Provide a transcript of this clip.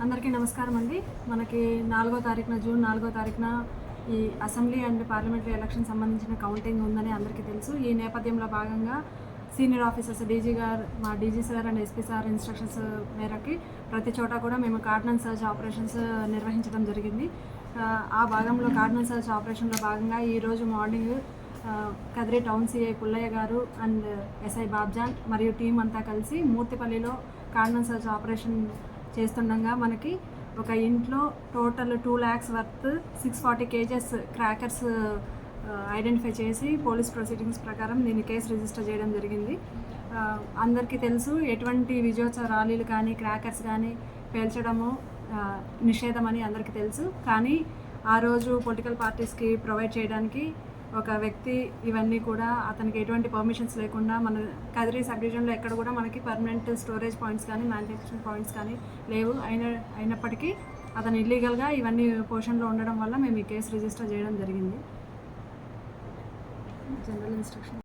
అందరికీ నమస్కారం అండి. మనకి నాలుగో తారీఖున జూన్ నాలుగో తారీఖున ఈ అసెంబ్లీ అండ్ పార్లమెంటరీ ఎలక్షన్ సంబంధించిన కౌంటింగ్ ఉందని అందరికీ తెలుసు. ఈ నేపథ్యంలో భాగంగా సీనియర్ ఆఫీసర్స్ డీజీ గారు మా DG sir and SP sir instructions మేరకి ప్రతి చోట కూడా మేము కార్డనెన్స్ సర్చ్ ఆపరేషన్స్ నిర్వహించడం జరిగింది. ఆ, భాగంలో కార్డనెన్స్ సర్చ్ ఆపరేషన్లో భాగంగా ఈరోజు morning Kadiri town CI Pullaiah గారు అండ్ ఎస్ఐ బాబ్జాన్ మరియు టీం అంతా కలిసి మూర్తిపల్లిలో కార్డన్ సర్చ్ ఆపరేషన్ చేస్తుండగా మనకి ఒక ఇంట్లో total two lakhs worth six forty kgs crackers identify చేసి పోలీస్ ప్రొసీడింగ్స్ ప్రకారం దీన్ని కేసు రిజిస్టర్ చేయడం జరిగింది. అందరికీ తెలుసు ఎటువంటి విజయోత్సవ ర్యాలీలు కానీ క్రాకర్స్ కానీ పేల్చడము నిషేధం నిషేధమని అందరికీ తెలుసు. కానీ ఆ రోజు పొలిటికల్ పార్టీస్కి ప్రొవైడ్ చేయడానికి ఒక వ్యక్తి ఇవన్నీ కూడా అతనికి ఎటువంటి పర్మిషన్స్ లేకుండా మన కదిరి సబ్ డివిజన్లో ఎక్కడ కూడా మనకి పర్మనెంట్ స్టోరేజ్ పాయింట్స్ కానీ మ్యానుఫ్యాక్చరింగ్ పాయింట్స్ కానీ లేవు. అయిన అయినప్పటికీ అతను ఇల్లీగల్గా ఇవన్నీ పోర్షన్లో ఉండడం వల్ల మేము ఈ కేసు రిజిస్టర్ చేయడం జరిగింది. General instruction